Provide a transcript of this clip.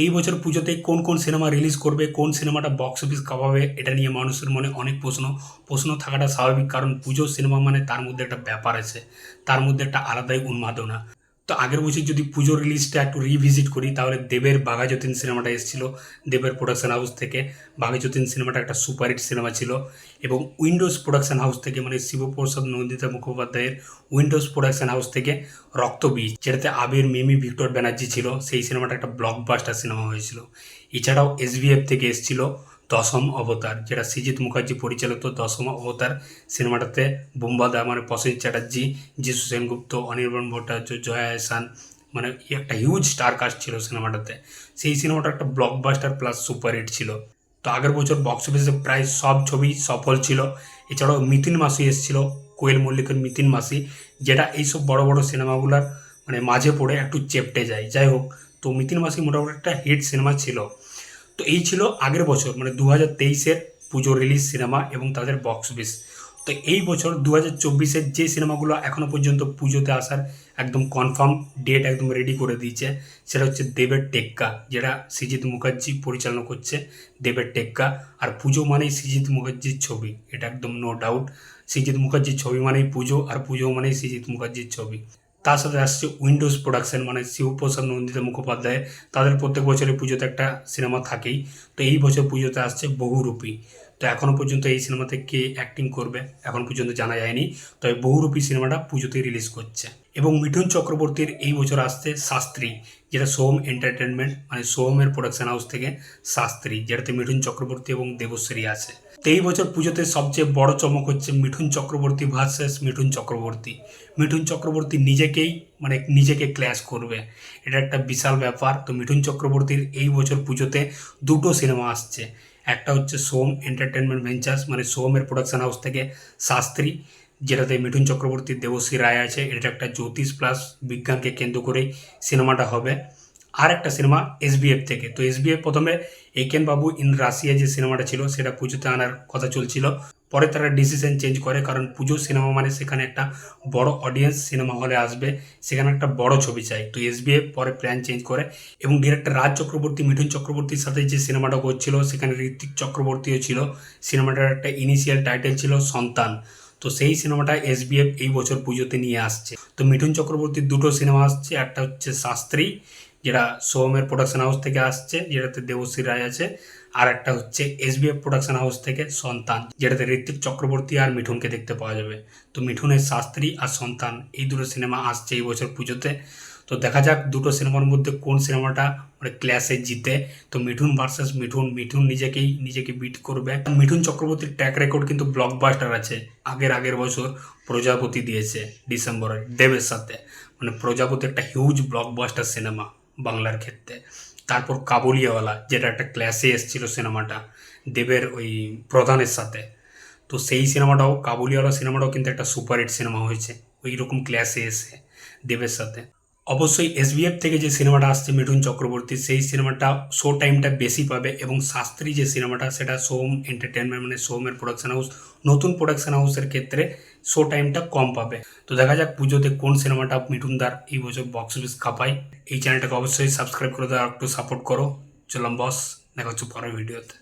এই বছর পুজোতে কোন কোন সিনেমা রিলিজ করবে, কোন সিনেমাটা বক্স অফিস কাঁপাবে, এটা নিয়ে মানুষের মনে অনেক প্রশ্ন। প্রশ্ন থাকাটা স্বাভাবিক, কারণ পুজো, সিনেমা মানে তার মধ্যে একটা ব্যাপার আছে। তার মধ্যে একটা আলাদাই উন্মাদনা। তো আগের বছর যদি পুজো রিলিজটা একটু রিভিজিট করি, তাহলে দেবের বাঘাযতীন সিনেমাটা এসেছিল, দেবের প্রোডাকশন হাউস থেকে। বাঘাযতীন সিনেমাটা একটা সুপারহিট সিনেমা ছিল এবং উইন্ডোজ প্রোডাকশন হাউস থেকে মানে শিবপ্রসাদ নন্দিতা মুখোপাধ্যায়ের উইন্ডোজ প্রোডাকশন হাউস থেকে রক্তবীজ যেটাতে আবির, মিমি, ভিক্টর ব্যানার্জি ছিল, সেই সিনেমাটা একটা ব্লকবাস্টার সিনেমা হয়েছিল। এছাড়াও এসবিএফ থেকে এসেছিল দশম অবতার, যেটা সৃজিত মুখার্জি পরিচালিত দশম অবতার সিনেমাটাতে বোম্বাদা মানে প্রসেন চ্যাটার্জি, যিশু সেনগুপ্ত, অনির্বাণ ভট্টাচার্য, জয়া এহসান মানে একটা হিউজ স্টার কাস্ট ছিল সিনেমাটাতে। সেই সিনেমাটা একটা ব্লকবাস্টার প্লাস সুপারহিট ছিল। তো আগের বছর বক্স অফিসে প্রায় সব ছবি সফল ছিল। এছাড়াও মিতিন মাসি এসেছিল, কোয়েল মল্লিকের মিতিন মাসি, যেটা এইসব বড় বড় সিনেমাগুলোর মানে মাঝে পড়ে একটু চেপটে যায়। যাই হোক, তো মিতিন মাসি মোটামুটি একটা হিট সিনেমা ছিল। তো এই ছিল আগের বছর মানে দু হাজার তেইশের পুজো রিলিজ সিনেমা এবং তাদের বক্স অফিস তো এই বছর দু হাজার চব্বিশের যে সিনেমাগুলো এখনও পর্যন্ত পুজোতে আসার একদম কনফার্ম ডেট একদম রেডি করে দিয়েছে, সেটা হচ্ছে দেবের টেক্কা, যেটা সৃজিত মুখার্জি পরিচালনা করছে দেবের টেক্কা। আর পুজো মানেই সৃজিত মুখার্জির ছবি, এটা একদম নো ডাউট সৃজিত মুখার্জির ছবি মানেই পুজো, আর পুজো মানেই সৃজিত মুখার্জির ছবি। তার সাথে আসছে উইন্ডোজ প্রোডাকশন মানে শিবপ্রসাদ নন্দিতা মুখোপাধ্যায়। তাদের প্রত্যেক বছরে পুজোতে একটা সিনেমা থাকেই। তো এই বছর পুজোতে আসছে বহুরূপী। তো এখনও পর্যন্ত এই সিনেমাতে কে অ্যাক্টিং করবে, এখন পর্যন্ত জানা যায়নি। তবে বহুরূপী সিনেমাটা পুজোতে রিলিজ করছে। এবং মিঠুন চক্রবর্তীর এই বছর আসছে শাস্ত্রী, যেটা সোম এন্টারটেনমেন্ট মানে সোমের প্রোডাকশন হাউস থেকে শাস্ত্রী, যেটাতে মিঠুন চক্রবর্তী এবং দেবশ্রী আছে। তো এই বছর পুজোতে সবচেয়ে বড় চমক হচ্ছে মিঠুন চক্রবর্তী ভার্সেস মিঠুন চক্রবর্তী। মিঠুন চক্রবর্তী নিজেকেই মানে নিজেকে ক্ল্যাশ করবে। এটা একটা বিশাল ব্যাপার। তো মিঠুন চক্রবর্তীর এই বছর পুজোতে দুটো সিনেমা আসছে। একটা হচ্ছে সোম এন্টারটেনমেন্ট ভেঞ্চার্স মানে সোমের প্রোডাকশন হাউস থেকে শাস্ত্রী যেটাতে মিঠুন চক্রবর্তীর দেবশ্রী রায় আছে, এটা একটা জ্যোতিষ প্লাস বিজ্ঞানকে কেন্দ্র করেই সিনেমাটা হবে। আর একটা সিনেমা এসবিএফ থেকে। তো এসবিএফ প্রথমে একেন বাবু ইন রাশিয়া যে সিনেমাটা ছিল, সেটা পুজোতে আনার কথা চলছিল। পরে তারা ডিসিশন চেঞ্জ করে, কারণ পুজো সিনেমা মানে সেখানে একটা বড় অডিয়েন্স সিনেমা হলে আসবে। সেখানে একটা বড় ছবি চাই। তো এসবিএফ পরে প্ল্যান চেঞ্জ করে এবং ডিরেক্টর রাজ চক্রবর্তী, মিঠুন চক্রবর্তীর সাথে যে সিনেমাটা করছিল সেখানে ঋত্বিক চক্রবর্তীও ছিল। সিনেমাটার একটা ইনিশিয়াল টাইটেল ছিল সন্তান। তো সেই সিনেমাটা এসবিএফ এই বছর পুজোতে নিয়ে আসছে। তো মিঠুন চক্রবর্তীর দুটো সিনেমা আসছে, একটা হচ্ছে শাস্ত্রী, যেটা সোমের প্রোডাকশন হাউস থেকে আসছে, যেটাতে দেবশ্রী রায় আছে, আর একটা হচ্ছে এসবিএফ প্রোডাকশন হাউস থেকে সন্তান, যেটাতে ঋত্বিক চক্রবর্তী আর মিঠুনকে দেখতে পাওয়া যাবে। তো মিঠুনের শাস্ত্রী আর সন্তান এই দুটো সিনেমা আসছে এই বছর পুজোতে। তো দেখা যাক দুটো সিনেমার মধ্যে কোন সিনেমাটা মানে ক্লাসে জিতে। তো মিঠুন ভার্সেস মিঠুন মিঠুন নিজেকেই, নিজেকে বিট করবে। মিঠুন চক্রবর্তীর ট্র্যাক রেকর্ড কিন্তু ব্লকবাস্টার আছে। আগের আগের বছর প্রজাপতি দিয়েছে ডিসেম্বরে, দেবের সাথে। মানে প্রজাপতি একটা হিউজ ব্লকবাস্টার সিনেমা বাংলার ক্ষেত্রে। তারপর কাবুলিয়াওয়ালা যেটা একটা ক্লাসে এসেছিল সিনেমাটা দেবের ওই প্রধানের সাথে। তো সেই সিনেমাটাও কাবুলিওয়ালা সিনেমাটাও কিন্তু একটা সুপারহিট সিনেমা হয়েছে। ওই রকম ক্লাসে এসে দেবের সাথে। অবশ্যই এসবিএফ থেকে যে সিনেমাটা আসছে মিঠুন চক্রবর্তী, সেই সিনেমাটা শো টাইমটা বেশি পাবে এবং শাস্ত্রী যে সিনেমাটা, সেটা সোম এন্টারটেনমেন্ট মানে সোমের প্রোডাকশন হাউস নতুন প্রোডাকশন হাউসের ক্ষেত্রে শো টাইমটা কম পাবে। তো দেখা যাক পুজোতে কোন সিনেমাটা মিঠুন মিঠুনদার এই বছর বক্স অফিস কাপায় এই চ্যানেলটাকে অবশ্যই সাবস্ক্রাইব করে দেওয়া একটু সাপোর্ট করো। চললাম বস দেখা হচ্ছে পরের ভিডিওতে